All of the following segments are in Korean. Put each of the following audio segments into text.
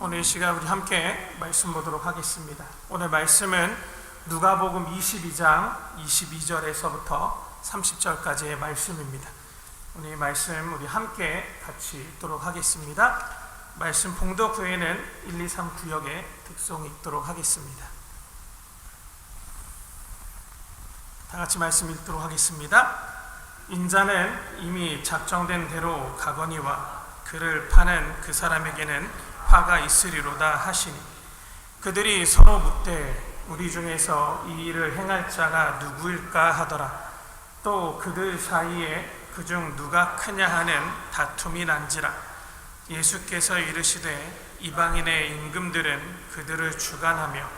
오늘 이 시간 우리 함께 말씀 보도록 하겠습니다. 오늘 말씀은 누가복음 22장 22절에서부터 30절까지의 말씀입니다. 오늘 이 말씀 우리 함께 같이 읽도록 하겠습니다. 말씀 봉독 후에는 1, 2, 3 구역의 특송 읽도록 하겠습니다. 다 같이 말씀 읽도록 하겠습니다. 인자는 이미 작정된 대로 가거니와 그를 파는 그 사람에게는 화가 있으리로다 하시니 그들이 서로 묻되 우리 중에서 이 일을 행할 자가 누구일까 하더라. 또 그들 사이에 그중 누가 크냐 하는 다툼이 난지라. 예수께서 이르시되 이방인의 임금들은 그들을 주관하며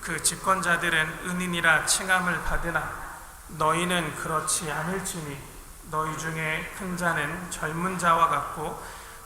그 집권자들은 은인이라 칭함을 받으나 너희는 그렇지 않을지니 너희 중에 큰 자는 젊은 자와 같고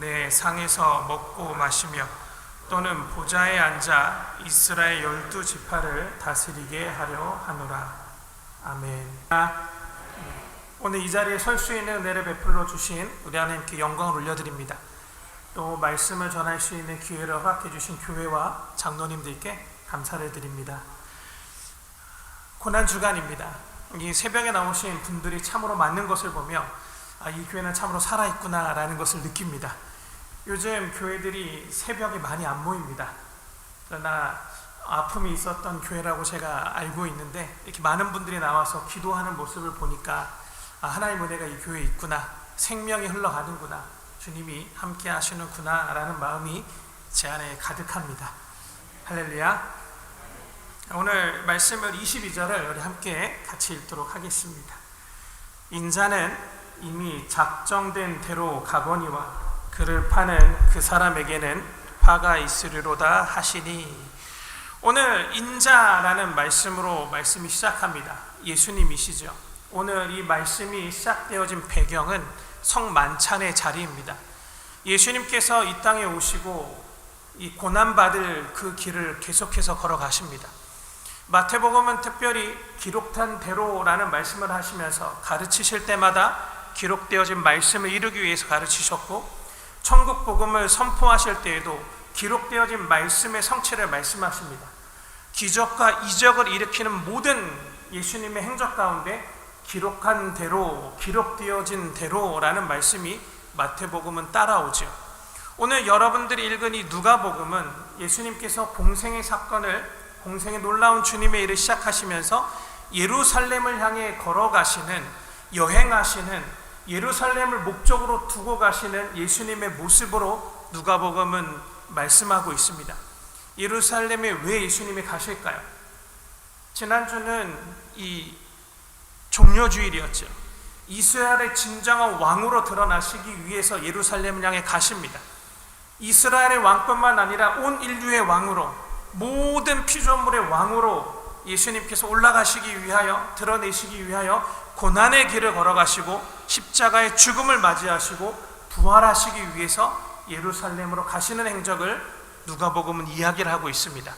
내 상에서 먹고 마시며 또는 보좌에 앉아 이스라엘 열두 지파를 다스리게 하려 하노라. 아멘. 오늘 이 자리에 설 수 있는 은혜를 베풀어 주신 우리 하나님께 영광을 올려드립니다. 또 말씀을 전할 수 있는 기회를 허락해 주신 교회와 장로님들께 감사를 드립니다. 고난 주간입니다. 이 새벽에 나오신 분들이 참으로 많은 것을 보며 아, 이 교회는 참으로 살아있구나라는 것을 느낍니다. 요즘 교회들이 새벽에 많이 안 모입니다. 그러나 아픔이 있었던 교회라고 제가 알고 있는데 이렇게 많은 분들이 나와서 기도하는 모습을 보니까 아, 하나님 은혜가 이 교회에 있구나 생명이 흘러가는구나 주님이 함께 하시는구나 라는 마음이 제 안에 가득합니다. 할렐루야 오늘 말씀을 22절을 우리 함께 같이 읽도록 하겠습니다. 인자는 이미 작정된 대로 가거니와 그를 파는 그 사람에게는 화가 있으리로다 하시니 오늘 인자라는 말씀으로 말씀이 시작합니다. 예수님이시죠. 오늘 이 말씀이 시작되어진 배경은 성만찬의 자리입니다. 예수님께서 이 땅에 오시고 이 고난받을 그 길을 계속해서 걸어가십니다. 마태복음은 특별히 기록한 대로라는 말씀을 하시면서 가르치실 때마다 기록되어진 말씀을 이루기 위해서 가르치셨고 천국 복음을 선포하실 때에도 기록되어진 말씀의 성취를 말씀하십니다. 기적과 이적을 일으키는 모든 예수님의 행적 가운데 기록한 대로, 기록되어진 대로라는 말씀이 마태복음은 따라오죠. 오늘 여러분들이 읽은 이 누가복음은 예수님께서 공생의 사건을 공생의 놀라운 주님의 일을 시작하시면서 예루살렘을 향해 걸어가시는 여행하시는 예루살렘을 목적으로 두고 가시는 예수님의 모습으로 누가복음은 말씀하고 있습니다. 예루살렘에 왜 예수님이 가실까요? 지난주는 이 종려주일이었죠. 이스라엘의 진정한 왕으로 드러나시기 위해서 예루살렘을 향해 가십니다. 이스라엘의 왕뿐만 아니라 온 인류의 왕으로 모든 피조물의 왕으로 예수님께서 올라가시기 위하여 드러내시기 위하여 고난의 길을 걸어가시고 십자가의 죽음을 맞이하시고 부활하시기 위해서 예루살렘으로 가시는 행적을 누가복음은 이야기를 하고 있습니다.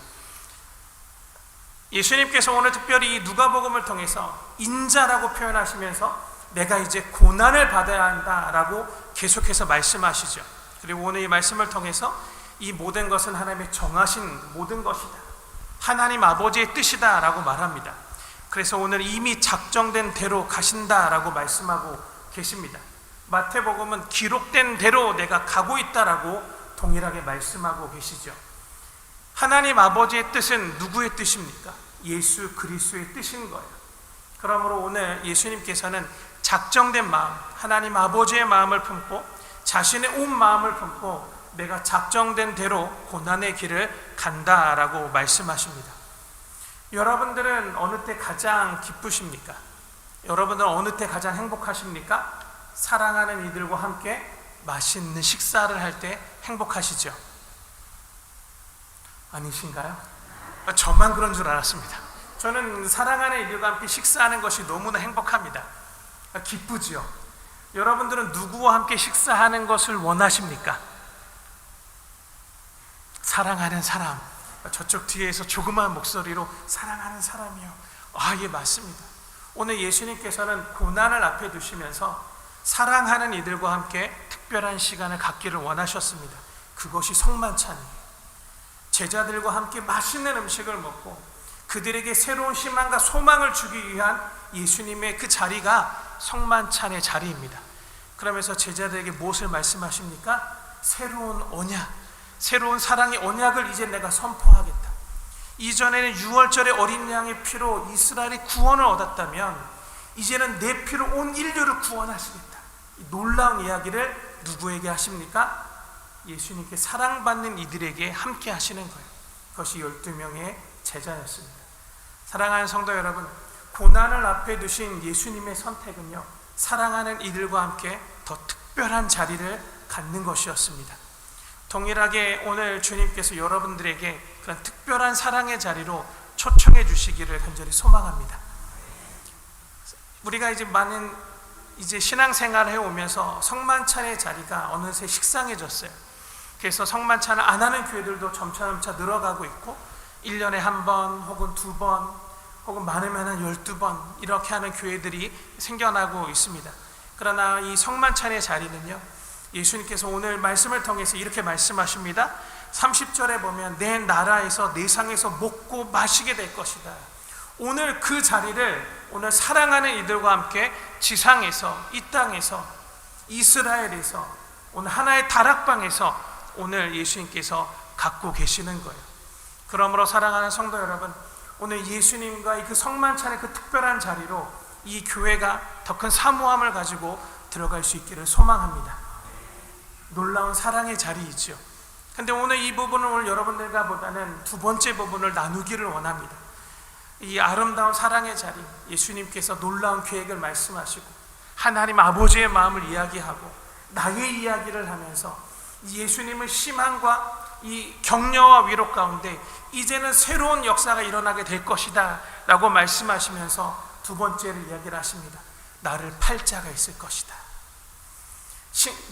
예수님께서 오늘 특별히 누가복음을 통해서 인자라고 표현하시면서 내가 이제 고난을 받아야 한다라고 계속해서 말씀하시죠. 그리고 오늘 이 말씀을 통해서 이 모든 것은 하나님의 정하신 모든 것이다. 하나님 아버지의 뜻이다라고 말합니다. 그래서 오늘 이미 작정된 대로 가신다라고 말씀하고 계십니다. 마태복음은 기록된 대로 내가 가고 있다라고 동일하게 말씀하고 계시죠. 하나님 아버지의 뜻은 누구의 뜻입니까? 예수 그리스도의 뜻인 거예요. 그러므로 오늘 예수님께서는 작정된 마음, 하나님 아버지의 마음을 품고 자신의 온 마음을 품고 내가 작정된 대로 고난의 길을 간다라고 말씀하십니다. 여러분들은 어느 때 가장 기쁘십니까? 여러분들은 어느 때 가장 행복하십니까? 사랑하는 이들과 함께 맛있는 식사를 할 때 행복하시죠? 아니신가요? 아, 저만 그런 줄 알았습니다. 저는 사랑하는 이들과 함께 식사하는 것이 너무나 행복합니다. 아, 기쁘지요. 여러분들은 누구와 함께 식사하는 것을 원하십니까? 사랑하는 사람. 아, 저쪽 뒤에서 조그마한 목소리로 사랑하는 사람이요. 아, 예, 맞습니다. 오늘 예수님께서는 고난을 앞에 두시면서 사랑하는 이들과 함께 특별한 시간을 갖기를 원하셨습니다. 그것이 성만찬이에요. 제자들과 함께 맛있는 음식을 먹고 그들에게 새로운 희망과 소망을 주기 위한 예수님의 그 자리가 성만찬의 자리입니다. 그러면서 제자들에게 무엇을 말씀하십니까? 새로운 언약, 새로운 사랑의 언약을 이제 내가 선포하겠다. 이전에는 6월절의 어린 양의 피로 이스라엘이 구원을 얻었다면 이제는 내 피로 온 인류를 구원하시겠다. 이 놀라운 이야기를 누구에게 하십니까? 예수님께 사랑받는 이들에게 함께 하시는 거예요. 그것이 12명의 제자였습니다. 사랑하는 성도 여러분, 고난을 앞에 두신 예수님의 선택은요, 사랑하는 이들과 함께 더 특별한 자리를 갖는 것이었습니다. 동일하게 오늘 주님께서 여러분들에게 그런 특별한 사랑의 자리로 초청해 주시기를 간절히 소망합니다. 우리가 이제 많은 이제 신앙생활을 해오면서 성만찬의 자리가 어느새 식상해졌어요. 그래서 성만찬을 안 하는 교회들도 점차점차 늘어가고 있고 1년에 한 번 혹은 두 번 혹은 많으면 한 12번 이렇게 하는 교회들이 생겨나고 있습니다. 그러나 이 성만찬의 자리는요. 예수님께서 오늘 말씀을 통해서 이렇게 말씀하십니다. 30절에 보면 내 나라에서 내 상에서 먹고 마시게 될 것이다. 오늘 그 자리를 오늘 사랑하는 이들과 함께 지상에서 이 땅에서 이스라엘에서 오늘 하나의 다락방에서 오늘 예수님께서 갖고 계시는 거예요. 그러므로 사랑하는 성도 여러분, 오늘 예수님과 그 성만찬의 그 특별한 자리로 이 교회가 더 큰 사모함을 가지고 들어갈 수 있기를 소망합니다. 놀라운 사랑의 자리이죠. 근데 오늘 이 부분을 오늘 여러분들과 보다는 두 번째 부분을 나누기를 원합니다. 이 아름다운 사랑의 자리, 예수님께서 놀라운 계획을 말씀하시고 하나님 아버지의 마음을 이야기하고 나의 이야기를 하면서 예수님의 희망과 이 격려와 위로 가운데 이제는 새로운 역사가 일어나게 될 것이다 라고 말씀하시면서 두 번째를 이야기를 하십니다. 나를 팔자가 있을 것이다.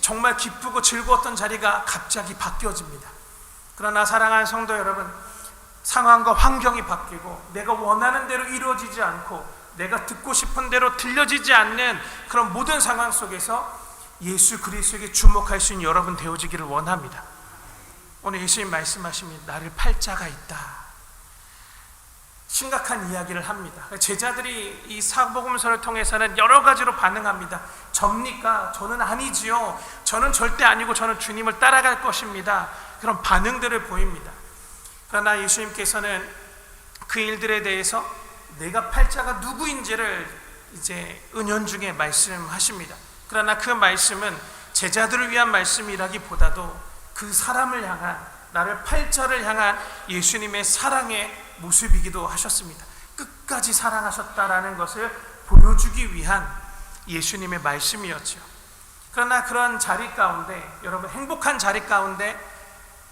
정말 기쁘고 즐거웠던 자리가 갑자기 바뀌어집니다. 그러나 사랑하는 성도 여러분, 상황과 환경이 바뀌고 내가 원하는 대로 이루어지지 않고 내가 듣고 싶은 대로 들려지지 않는 그런 모든 상황 속에서 예수 그리스도에게 주목할 수 있는 여러분 되어지기를 원합니다. 오늘 예수님 말씀하십니다. 나를 팔자가 있다. 심각한 이야기를 합니다. 제자들이 이 사복음서를 통해서는 여러 가지로 반응합니다. 접니까? 저는 아니지요. 저는 절대 아니고 저는 주님을 따라갈 것입니다. 그런 반응들을 보입니다. 그러나 예수님께서는 그 일들에 대해서 내가 팔자가 누구인지를 이제 은연 중에 말씀하십니다. 그러나 그 말씀은 제자들을 위한 말씀이라기보다도 그 사람을 향한 나를 팔자를 향한 예수님의 사랑의 모습이기도 하셨습니다. 끝까지 사랑하셨다라는 것을 보여주기 위한 예수님의 말씀이었죠. 그러나 그런 자리 가운데 여러분 행복한 자리 가운데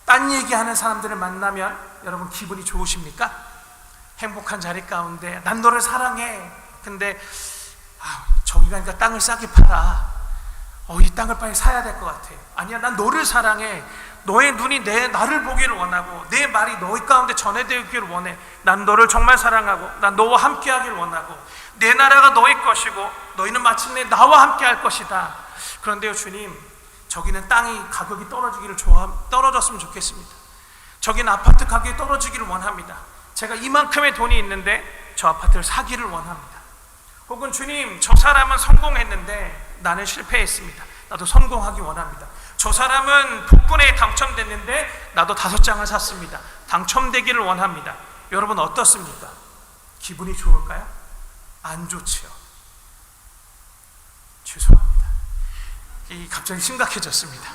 딴 얘기하는 사람들을 만나면 여러분 기분이 좋으십니까? 행복한 자리 가운데 난 너를 사랑해. 근데 아, 저기 가니까 땅을 싸게 팔아. 어, 이 땅을 빨리 사야 될 것 같아. 아니야, 난 너를 사랑해. 너의 눈이 내 나를 보기를 원하고 내 말이 너희 가운데 전해되기를 원해. 난 너를 정말 사랑하고 난 너와 함께하기를 원하고 내 나라가 너희 것이고 너희는 마침내 나와 함께할 것이다. 그런데요, 주님, 저기는 땅이 가격이 떨어지기를 좋아 떨어졌으면 좋겠습니다. 저기는 아파트 가격이 떨어지기를 원합니다. 제가 이만큼의 돈이 있는데 저 아파트를 사기를 원합니다. 혹은 주님, 저 사람은 성공했는데 나는 실패했습니다. 나도 성공하기 원합니다. 저 사람은 복권에 당첨됐는데 나도 다섯 장을 샀습니다. 당첨되기를 원합니다. 여러분 어떻습니까? 기분이 좋을까요? 안 좋지요. 죄송합니다. 이 갑자기 심각해졌습니다.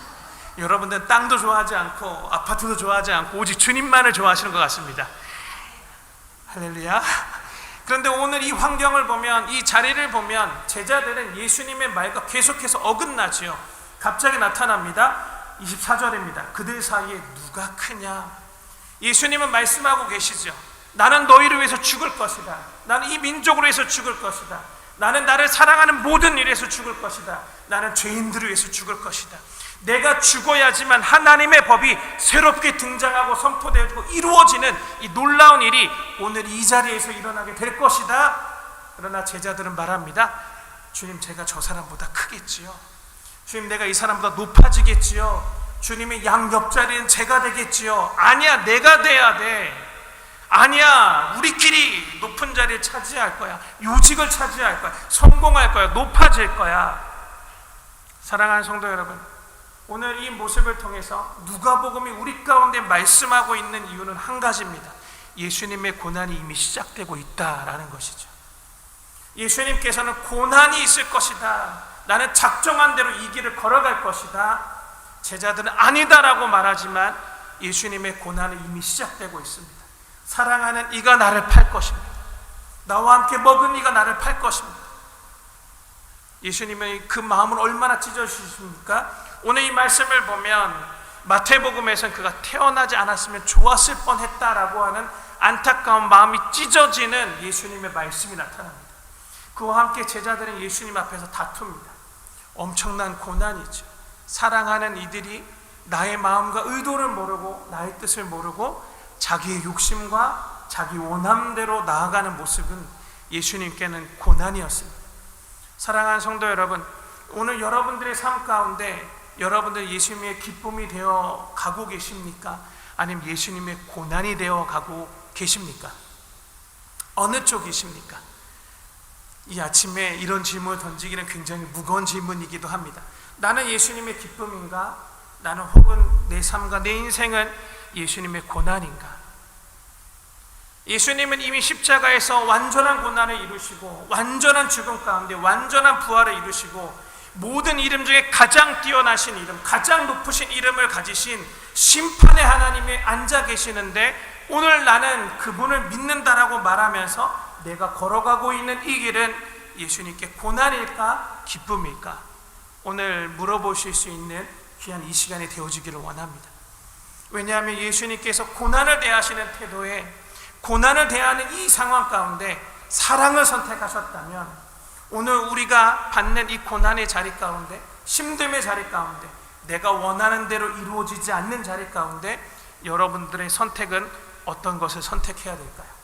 여러분들 땅도 좋아하지 않고 아파트도 좋아하지 않고 오직 주님만을 좋아하시는 것 같습니다. 할렐루야. 그런데 오늘 이 환경을 보면 이 자리를 보면 제자들은 예수님의 말과 계속해서 어긋나지요. 갑자기 나타납니다. 24절입니다. 그들 사이에 누가 크냐? 예수님은 말씀하고 계시죠. 나는 너희를 위해서 죽을 것이다. 나는 이 민족을 위해서 죽을 것이다. 나는 나를 사랑하는 모든 일에서 죽을 것이다. 나는 죄인들을 위해서 죽을 것이다. 내가 죽어야지만 하나님의 법이 새롭게 등장하고 선포되고 이루어지는 이 놀라운 일이 오늘 이 자리에서 일어나게 될 것이다. 그러나 제자들은 말합니다. 주님, 제가 저 사람보다 크겠지요. 주님, 내가 이 사람보다 높아지겠지요. 주님의 양 옆자리는 제가 되겠지요. 아니야, 내가 돼야 돼. 아니야, 우리끼리 높은 자리를 차지할 거야. 요직을 차지할 거야. 성공할 거야. 높아질 거야. 사랑하는 성도 여러분, 오늘 이 모습을 통해서 누가복음이 우리 가운데 말씀하고 있는 이유는 한 가지입니다. 예수님의 고난이 이미 시작되고 있다라는 것이죠. 예수님께서는 고난이 있을 것이다. 나는 작정한 대로 이 길을 걸어갈 것이다. 제자들은 아니다라고 말하지만 예수님의 고난은 이미 시작되고 있습니다. 사랑하는 이가 나를 팔 것입니다. 나와 함께 먹은 이가 나를 팔 것입니다. 예수님의 그 마음을 얼마나 찢어주십니까? 오늘 이 말씀을 보면 마태복음에서는 그가 태어나지 않았으면 좋았을 뻔했다라고 하는 안타까운 마음이 찢어지는 예수님의 말씀이 나타납니다. 그와 함께 제자들은 예수님 앞에서 다툽니다. 엄청난 고난이죠. 사랑하는 이들이 나의 마음과 의도를 모르고 나의 뜻을 모르고 자기의 욕심과 자기 원함대로 나아가는 모습은 예수님께는 고난이었습니다. 사랑하는 성도 여러분, 오늘 여러분들의 삶 가운데 여러분들 예수님의 기쁨이 되어 가고 계십니까? 아니면 예수님의 고난이 되어 가고 계십니까? 어느 쪽이십니까? 이 아침에 이런 질문을 던지기는 굉장히 무거운 질문이기도 합니다. 나는 예수님의 기쁨인가? 나는 혹은 내 삶과 내 인생은 예수님의 고난인가? 예수님은 이미 십자가에서 완전한 고난을 이루시고 완전한 죽음 가운데 완전한 부활을 이루시고 모든 이름 중에 가장 뛰어나신 이름, 가장 높으신 이름을 가지신 심판의 하나님에 앉아 계시는데 오늘 나는 그분을 믿는다라고 말하면서 내가 걸어가고 있는 이 길은 예수님께 고난일까 기쁨일까 오늘 물어보실 수 있는 귀한 이 시간이 되어지기를 원합니다. 왜냐하면 예수님께서 고난을 대하시는 태도에 고난을 대하는 이 상황 가운데 사랑을 선택하셨다면 오늘 우리가 받는 이 고난의 자리 가운데 힘듦의 자리 가운데 내가 원하는 대로 이루어지지 않는 자리 가운데 여러분들의 선택은 어떤 것을 선택해야 될까요?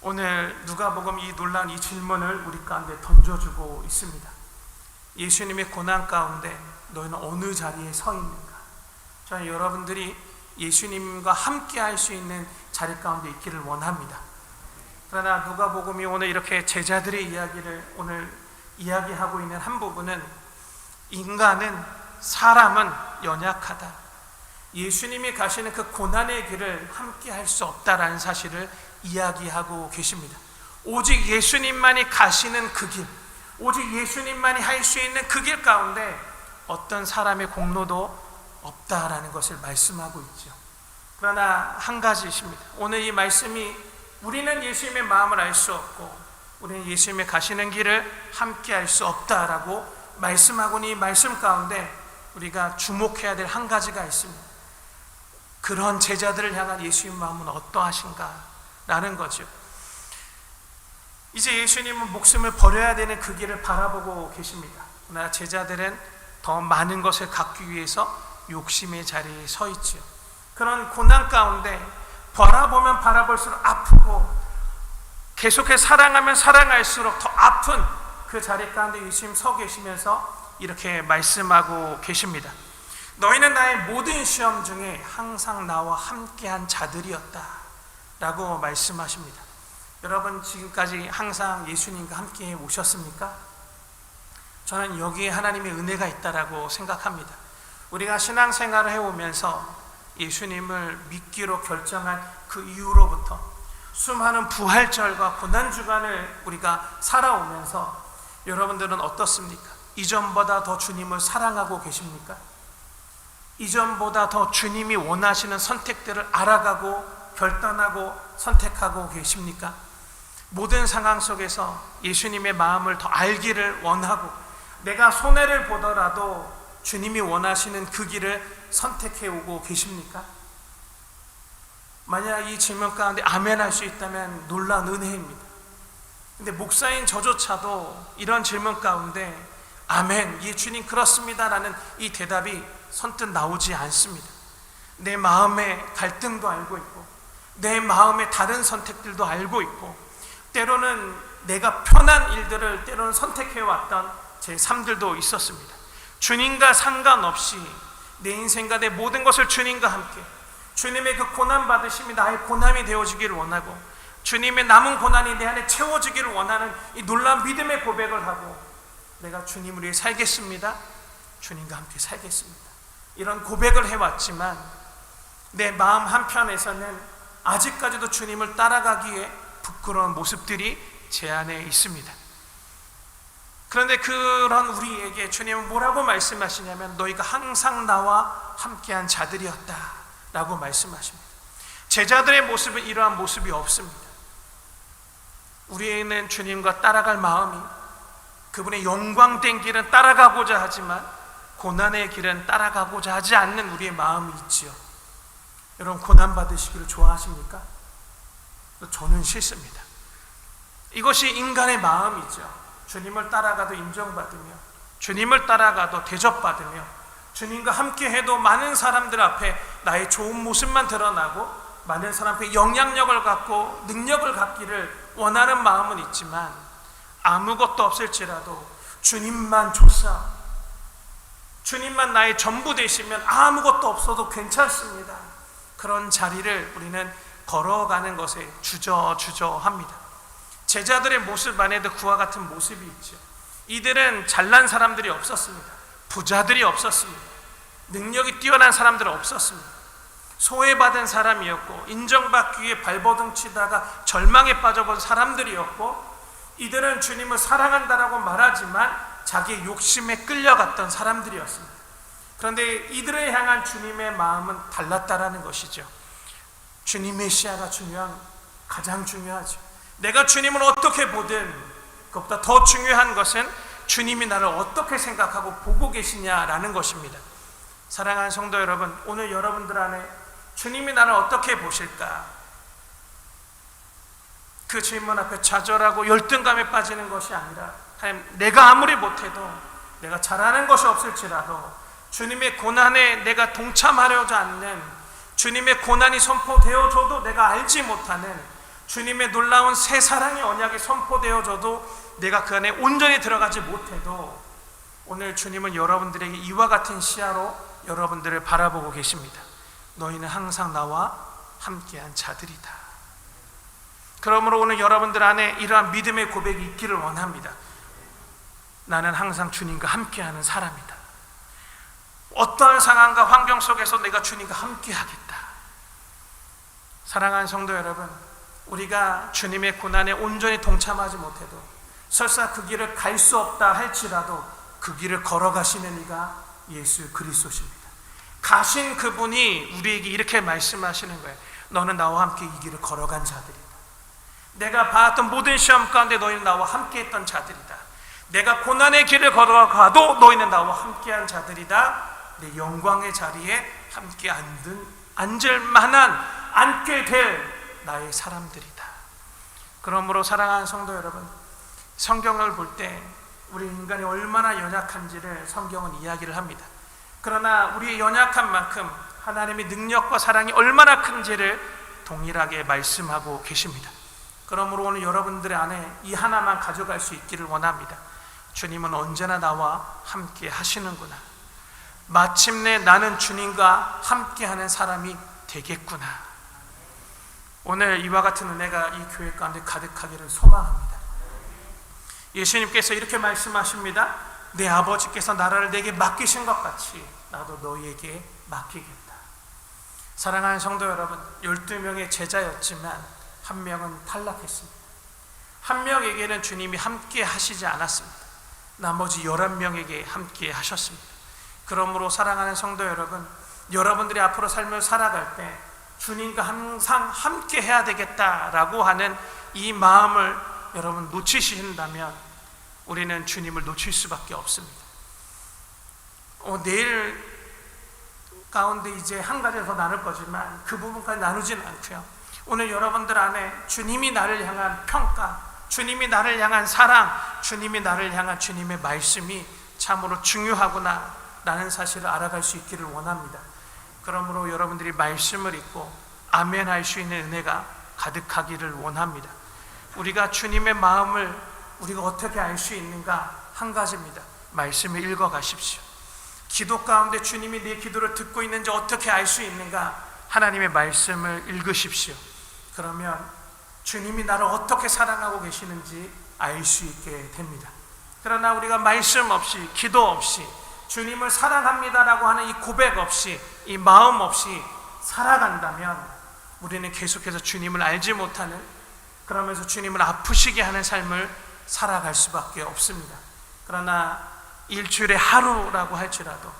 오늘 누가복음 이 놀라운 이 질문을 우리 가운데 던져주고 있습니다. 예수님의 고난 가운데 너희는 어느 자리에 서 있는가? 저는 여러분들이 예수님과 함께 할 수 있는 자리 가운데 있기를 원합니다. 그러나 누가복음이 오늘 이렇게 제자들의 이야기를 오늘 이야기하고 있는 한 부분은 인간은 사람은 연약하다. 예수님이 가시는 그 고난의 길을 함께 할 수 없다라는 사실을 이야기하고 계십니다. 오직 예수님만이 가시는 그 길, 오직 예수님만이 할 수 있는 그 길 가운데 어떤 사람의 공로도 없다라는 것을 말씀하고 있죠. 그러나 한 가지 있습니다. 오늘 이 말씀이 우리는 예수님의 마음을 알 수 없고 우리는 예수님의 가시는 길을 함께 할 수 없다라고 말씀하고는 이 말씀 가운데 우리가 주목해야 될 한 가지가 있습니다. 그런 제자들을 향한 예수님 마음은 어떠하신가? 라는 거죠. 이제 예수님은 목숨을 버려야 되는 그 길을 바라보고 계십니다. 그러나 제자들은 더 많은 것을 갖기 위해서 욕심의 자리에 서 있죠. 그런 고난 가운데 바라보면 바라볼수록 아프고 계속해 사랑하면 사랑할수록 더 아픈 그 자리 가운데 예수님 서 계시면서 이렇게 말씀하고 계십니다. 너희는 나의 모든 시험 중에 항상 나와 함께한 자들이었다. 라고 말씀하십니다. 여러분, 지금까지 항상 예수님과 함께 오셨습니까? 저는 여기에 하나님의 은혜가 있다라고 생각합니다. 우리가 신앙생활을 해오면서 예수님을 믿기로 결정한 그 이후로부터 수많은 부활절과 고난주간을 우리가 살아오면서 여러분들은 어떻습니까? 이전보다 더 주님을 사랑하고 계십니까? 이전보다 더 주님이 원하시는 선택들을 알아가고 결단하고 선택하고 계십니까? 모든 상황 속에서 예수님의 마음을 더 알기를 원하고 내가 손해를 보더라도 주님이 원하시는 그 길을 선택해 오고 계십니까? 만약 이 질문 가운데 아멘 할 수 있다면 놀라운 은혜입니다. 근데 목사인 저조차도 이런 질문 가운데 아멘, 예 주님 그렇습니다라는 이 대답이 선뜻 나오지 않습니다. 내 마음의 갈등도 알고 있고 내 마음의 다른 선택들도 알고 있고 때로는 내가 편한 일들을 때로는 선택해 왔던 제 삶들도 있었습니다. 주님과 상관없이 내 인생과 내 모든 것을 주님과 함께 주님의 그 고난 받으심이 나의 고난이 되어지기를 원하고 주님의 남은 고난이 내 안에 채워지기를 원하는 이 놀라운 믿음의 고백을 하고 내가 주님을 위해 살겠습니다. 주님과 함께 살겠습니다. 이런 고백을 해왔지만 내 마음 한편에서는 아직까지도 주님을 따라가기에 부끄러운 모습들이 제 안에 있습니다. 그런데 그런 우리에게 주님은 뭐라고 말씀하시냐면 너희가 항상 나와 함께한 자들이었다 라고 말씀하십니다. 제자들의 모습은 이러한 모습이 없습니다. 우리에는 주님과 따라갈 마음이 그분의 영광된 길은 따라가고자 하지만 고난의 길은 따라가고자 하지 않는 우리의 마음이 있지요. 여러분 고난 받으시기를 좋아하십니까? 저는 싫습니다. 이것이 인간의 마음이죠. 주님을 따라가도 인정받으며 주님을 따라가도 대접받으며 주님과 함께 해도 많은 사람들 앞에 나의 좋은 모습만 드러나고 많은 사람 앞에 영향력을 갖고 능력을 갖기를 원하는 마음은 있지만 아무것도 없을지라도 주님만 조사 주님만 나의 전부 되시면 아무것도 없어도 괜찮습니다. 그런 자리를 우리는 걸어가는 것에 주저주저합니다. 제자들의 모습 안에도 그와 같은 모습이 있죠. 이들은 잘난 사람들이 없었습니다. 부자들이 없었습니다. 능력이 뛰어난 사람들은 없었습니다. 소외받은 사람이었고 인정받기 위해 발버둥 치다가 절망에 빠져본 사람들이었고 이들은 주님을 사랑한다라고 말하지만 자기의 욕심에 끌려갔던 사람들이었습니다. 그런데 이들을 향한 주님의 마음은 달랐다라는 것이죠. 주님의 시야가 중요한 가장 중요하죠. 내가 주님을 어떻게 보든 그것보다 더 중요한 것은 주님이 나를 어떻게 생각하고 보고 계시냐라는 것입니다. 사랑하는 성도 여러분, 오늘 여러분들 안에 주님이 나를 어떻게 보실까? 그 질문 앞에 좌절하고 열등감에 빠지는 것이 아니라 하나님, 내가 아무리 못해도 내가 잘하는 것이 없을지라도 주님의 고난에 내가 동참하려지 않는 주님의 고난이 선포되어져도 내가 알지 못하는 주님의 놀라운 새 사랑의 언약이 선포되어져도 내가 그 안에 온전히 들어가지 못해도 오늘 주님은 여러분들에게 이와 같은 시야로 여러분들을 바라보고 계십니다. 너희는 항상 나와 함께한 자들이다. 그러므로 오늘 여러분들 안에 이러한 믿음의 고백이 있기를 원합니다. 나는 항상 주님과 함께하는 사람이다. 어떠한 상황과 환경 속에서 내가 주님과 함께 하겠다. 사랑하는 성도 여러분, 우리가 주님의 고난에 온전히 동참하지 못해도 설사 그 길을 갈 수 없다 할지라도 그 길을 걸어가시는 이가 예수 그리스도십니다. 가신 그분이 우리에게 이렇게 말씀하시는 거예요. 너는 나와 함께 이 길을 걸어간 자들이다. 내가 봤던 모든 시험 가운데 너희는 나와 함께 했던 자들이다. 내가 고난의 길을 걸어가도 너희는 나와 함께한 자들이다. 내 영광의 자리에 함께 앉은 앉을 만한 앉게 될 나의 사람들이다. 그러므로 사랑하는 성도 여러분, 성경을 볼 때 우리 인간이 얼마나 연약한지를 성경은 이야기를 합니다. 그러나 우리의 연약한 만큼 하나님의 능력과 사랑이 얼마나 큰지를 동일하게 말씀하고 계십니다. 그러므로 오늘 여러분들의 안에 이 하나만 가져갈 수 있기를 원합니다. 주님은 언제나 나와 함께 하시는구나. 마침내 나는 주님과 함께하는 사람이 되겠구나. 오늘 이와 같은 은혜가 이 교회 가운데 가득하기를 소망합니다. 예수님께서 이렇게 말씀하십니다. 내 아버지께서 나라를 내게 맡기신 것 같이 나도 너희에게 맡기겠다. 사랑하는 성도 여러분, 12명의 제자였지만 한 명은 탈락했습니다. 한 명에게는 주님이 함께 하시지 않았습니다. 나머지 11명에게 함께 하셨습니다. 그러므로 사랑하는 성도 여러분, 여러분들이 앞으로 삶을 살아갈 때 주님과 항상 함께 해야 되겠다라고 하는 이 마음을 여러분 놓치신다면 우리는 주님을 놓칠 수밖에 없습니다. 어, 내일 가운데 이제 한 가지 더 나눌 거지만 그 부분까지 나누진 않고요. 오늘 여러분들 안에 주님이 나를 향한 평가, 주님이 나를 향한 사랑, 주님이 나를 향한 주님의 말씀이 참으로 중요하구나 라는 사실을 알아갈 수 있기를 원합니다. 그러므로 여러분들이 말씀을 읽고 아멘 할 수 있는 은혜가 가득하기를 원합니다. 우리가 주님의 마음을 우리가 어떻게 알 수 있는가 한 가지입니다. 말씀을 읽어 가십시오. 기도 가운데 주님이 내 기도를 듣고 있는지 어떻게 알 수 있는가 하나님의 말씀을 읽으십시오. 그러면 주님이 나를 어떻게 사랑하고 계시는지 알 수 있게 됩니다. 그러나 우리가 말씀 없이 기도 없이 주님을 사랑합니다라고 하는 이 고백 없이 이 마음 없이 살아간다면 우리는 계속해서 주님을 알지 못하는 그러면서 주님을 아프시게 하는 삶을 살아갈 수밖에 없습니다. 그러나 일주일에 하루라고 할지라도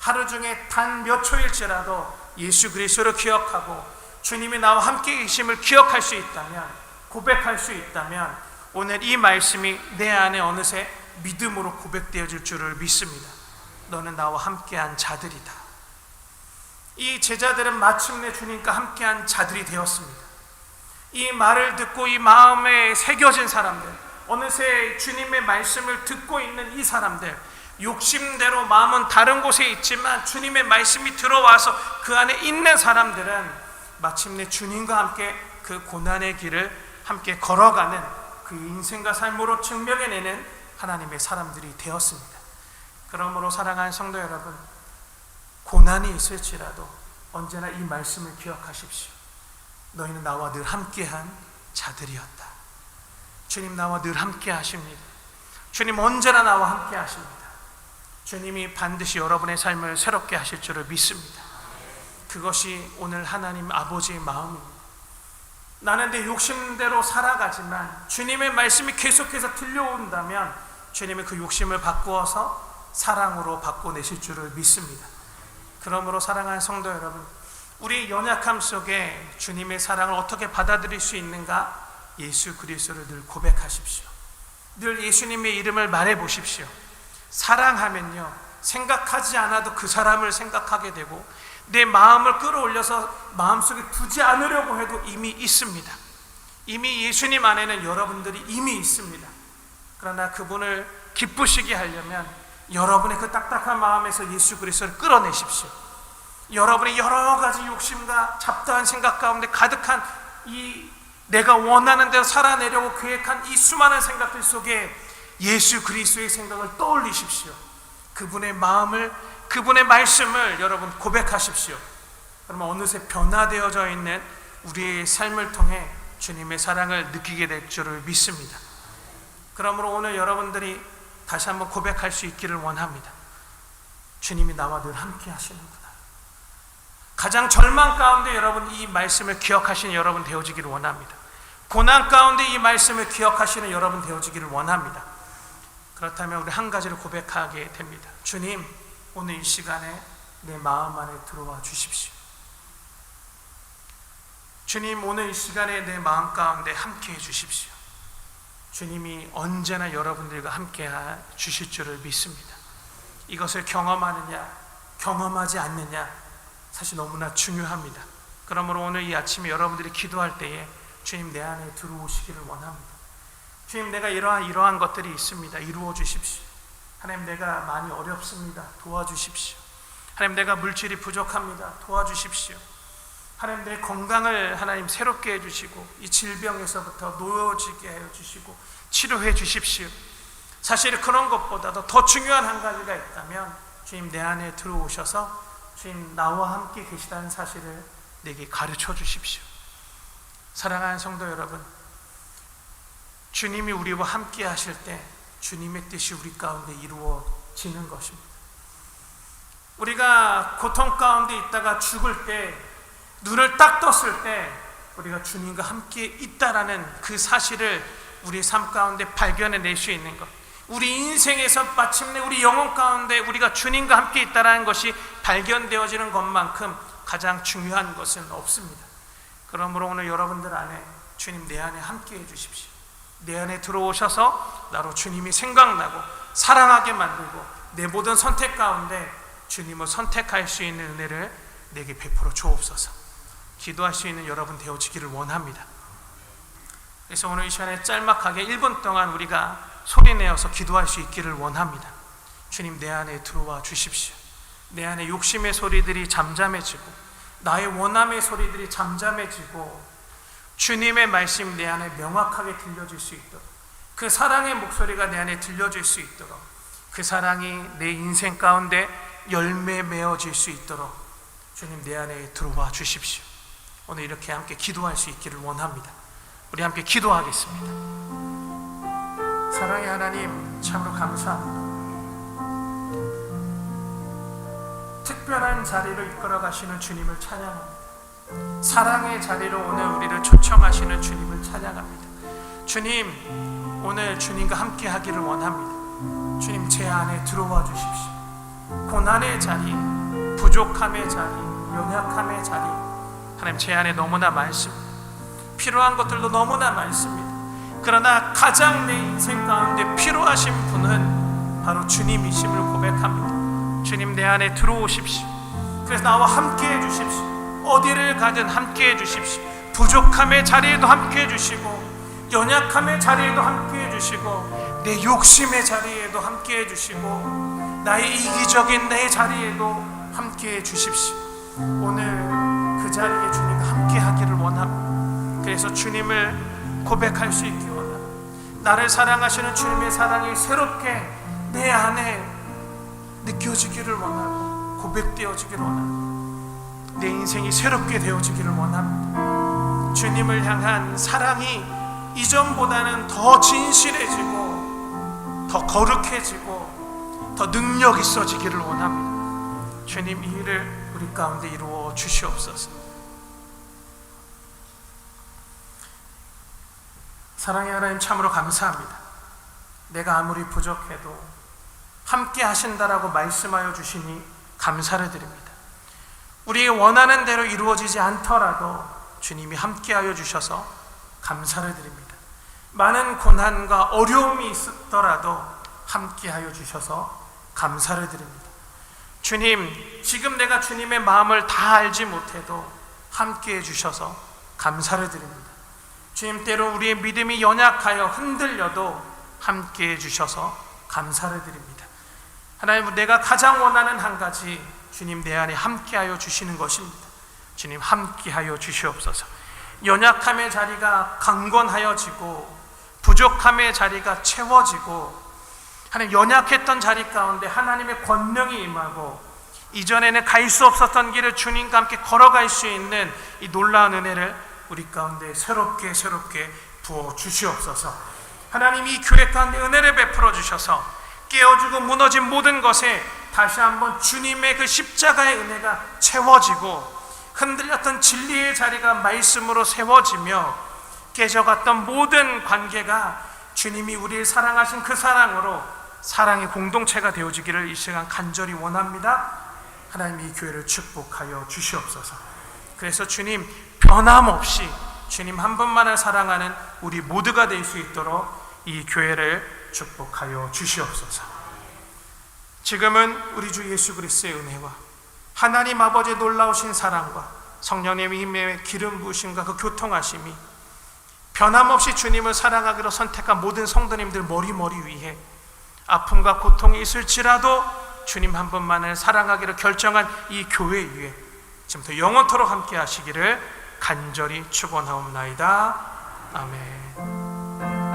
하루 중에 단 몇 초일지라도 예수 그리스도를 기억하고 주님이 나와 함께 계심을 기억할 수 있다면 고백할 수 있다면 오늘 이 말씀이 내 안에 어느새 믿음으로 고백되어질 줄을 믿습니다. 너는 나와 함께한 자들이다. 이 제자들은 마침내 주님과 함께한 자들이 되었습니다. 이 말을 듣고 이 마음에 새겨진 사람들, 어느새 주님의 말씀을 듣고 있는 이 사람들, 욕심대로 마음은 다른 곳에 있지만 주님의 말씀이 들어와서 그 안에 있는 사람들은 마침내 주님과 함께 그 고난의 길을 함께 걸어가는 그 인생과 삶으로 증명해내는 하나님의 사람들이 되었습니다. 그러므로 사랑하는 성도 여러분, 고난이 있을지라도 언제나 이 말씀을 기억하십시오. 너희는 나와 늘 함께한 자들이었다. 주님 나와 늘 함께 하십니다. 주님 언제나 나와 함께 하십니다. 주님이 반드시 여러분의 삶을 새롭게 하실 줄을 믿습니다. 그것이 오늘 하나님 아버지의 마음입니다. 나는 내 욕심대로 살아가지만 주님의 말씀이 계속해서 들려온다면 주님의 그 욕심을 바꾸어서 사랑으로 바꿔내실 줄을 믿습니다. 그러므로 사랑하는 성도 여러분, 우리 연약함 속에 주님의 사랑을 어떻게 받아들일 수 있는가? 예수 그리스도를 늘 고백하십시오. 늘 예수님의 이름을 말해 보십시오. 사랑하면요, 생각하지 않아도 그 사람을 생각하게 되고 내 마음을 끌어올려서 마음속에 두지 않으려고 해도 이미 있습니다. 이미 예수님 안에는 여러분들이 이미 있습니다. 그러나 그분을 기쁘시게 하려면 여러분의 그 딱딱한 마음에서 예수 그리스도를 끌어내십시오. 여러분의 여러 가지 욕심과 잡다한 생각 가운데 가득한 이 내가 원하는 대로 살아내려고 계획한 이 수많은 생각들 속에 예수 그리스도의 생각을 떠올리십시오. 그분의 마음을 그분의 말씀을 여러분 고백하십시오. 그러면 어느새 변화되어져 있는 우리의 삶을 통해 주님의 사랑을 느끼게 될 줄을 믿습니다. 그러므로 오늘 여러분들이 다시 한번 고백할 수 있기를 원합니다. 주님이 나와 늘 함께 하시는구나. 가장 절망 가운데 여러분 이 말씀을 기억하시는 여러분 되어지기를 원합니다. 고난 가운데 이 말씀을 기억하시는 여러분 되어지기를 원합니다. 그렇다면 우리 한 가지를 고백하게 됩니다. 주님, 오늘 이 시간에 내 마음 안에 들어와 주십시오. 주님, 오늘 이 시간에 내 마음 가운데 함께 해 주십시오. 주님이 언제나 여러분들과 함께 주실 줄을 믿습니다. 이것을 경험하느냐, 경험하지 않느냐, 사실 너무나 중요합니다. 그러므로 오늘 이 아침에 여러분들이 기도할 때에 주님 내 안에 들어오시기를 원합니다. 주님 내가 이러한 이러한 것들이 있습니다. 이루어 주십시오. 하나님 내가 많이 어렵습니다. 도와주십시오. 하나님 내가 물질이 부족합니다. 도와주십시오. 하나님 내 건강을 하나님 새롭게 해주시고 이 질병에서부터 놓여지게 해주시고 치료해 주십시오. 사실 그런 것보다도 더 중요한 한 가지가 있다면 주님 내 안에 들어오셔서 주님 나와 함께 계시다는 사실을 내게 가르쳐 주십시오. 사랑하는 성도 여러분, 주님이 우리와 함께 하실 때 주님의 뜻이 우리 가운데 이루어지는 것입니다. 우리가 고통 가운데 있다가 죽을 때 눈을 딱 떴을 때 우리가 주님과 함께 있다라는 그 사실을 우리 삶 가운데 발견해 낼 수 있는 것. 우리 인생에서 마침내 우리 영혼 가운데 우리가 주님과 함께 있다라는 것이 발견되어지는 것만큼 가장 중요한 것은 없습니다. 그러므로 오늘 여러분들 안에 주님 내 안에 함께 해 주십시오. 내 안에 들어오셔서 나로 주님이 생각나고 사랑하게 만들고 내 모든 선택 가운데 주님을 선택할 수 있는 은혜를 내게 베풀어 주옵소서. 기도할 수 있는 여러분 되어지기를 원합니다. 그래서 오늘 이 시간에 짤막하게 1분 동안 우리가 소리내어서 기도할 수 있기를 원합니다. 주님 내 안에 들어와 주십시오. 내 안에 욕심의 소리들이 잠잠해지고 나의 원함의 소리들이 잠잠해지고 주님의 말씀 내 안에 명확하게 들려질 수 있도록 그 사랑의 목소리가 내 안에 들려질 수 있도록 그 사랑이 내 인생 가운데 열매 맺어질 수 있도록 주님 내 안에 들어와 주십시오. 오늘 이렇게 함께 기도할 수 있기를 원합니다. 우리 함께 기도하겠습니다. 사랑의 하나님 참으로 감사합니다. 특별한 자리로 이끌어 가시는 주님을 찬양합니다. 사랑의 자리로 오늘 우리를 초청하시는 주님을 찬양합니다. 주님, 오늘 주님과 함께 하기를 원합니다. 주님, 제 안에 들어와 주십시오. 고난의 자리, 부족함의 자리, 연약함의 자리, 하나님 제 안에 너무나 많습니다. 필요한 것들도 너무나 많습니다. 그러나 가장 내 인생 가운데 필요하신 분은 바로 주님이심을 고백합니다. 주님 내 안에 들어오십시오. 그래서 나와 함께 해 주십시오. 어디를 가든 함께 해 주십시오. 부족함의 자리에도 함께 해 주시고 연약함의 자리에도 함께 해 주시고 내 욕심의 자리에도 함께 해 주시고 나의 이기적인 내 자리에도 함께 해 주십시오. 오늘 그 자리에 주님과 함께 하기를 원합니다. 그래서 주님을 고백할 수 있기 원합니다. 나를 사랑하시는 주님의 사랑이 새롭게 내 안에 느껴지기를 원하고 고백되어지기를 원합니다. 내 인생이 새롭게 되어지기를 원합니다. 주님을 향한 사랑이 이전보다는 더 진실해지고 더 거룩해지고 더 능력 있어지기를 원합니다. 주님 이 일을 우리 가운데 이루어 주시옵소서. 사랑의 하나님 참으로 감사합니다. 내가 아무리 부족해도 함께 하신다라고 말씀하여 주시니 감사를 드립니다. 우리의 원하는 대로 이루어지지 않더라도 주님이 함께하여 주셔서 감사를 드립니다. 많은 고난과 어려움이 있더라도 함께하여 주셔서 감사를 드립니다. 주님, 지금 내가 주님의 마음을 다 알지 못해도 함께해 주셔서 감사를 드립니다. 주님 때로 우리의 믿음이 연약하여 흔들려도 함께 해 주셔서 감사를 드립니다. 하나님 내가 가장 원하는 한 가지 주님 내 안에 함께하여 주시는 것입니다. 주님 함께하여 주시옵소서. 연약함의 자리가 강건하여지고 부족함의 자리가 채워지고 하나님 연약했던 자리 가운데 하나님의 권능이 임하고 이전에는 갈 수 없었던 길을 주님과 함께 걸어갈 수 있는 이 놀라운 은혜를 우리 가운데 새롭게 새롭게 부어 주시옵소서. 하나님 이 교회 가운데 은혜를 베풀어 주셔서 깨어지고 무너진 모든 것에 다시 한번 주님의 그 십자가의 은혜가 채워지고 흔들렸던 진리의 자리가 말씀으로 세워지며 깨져갔던 모든 관계가 주님이 우리를 사랑하신 그 사랑으로 사랑의 공동체가 되어지기를 이 시간 간절히 원합니다. 하나님 이 교회를 축복하여 주시옵소서. 그래서 주님 변함없이 주님 한 분만을 사랑하는 우리 모두가 될 수 있도록 이 교회를 축복하여 주시옵소서. 지금은 우리 주 예수 그리스도의 은혜와 하나님 아버지의 놀라우신 사랑과 성령님의 힘의 기름 부으심과 그 교통하심이 변함없이 주님을 사랑하기로 선택한 모든 성도님들 머리머리 위에 아픔과 고통이 있을지라도 주님 한 분만을 사랑하기로 결정한 이 교회 위에 지금부터 영원토록 함께 하시기를 간절히 축원하옵나이다. 아멘.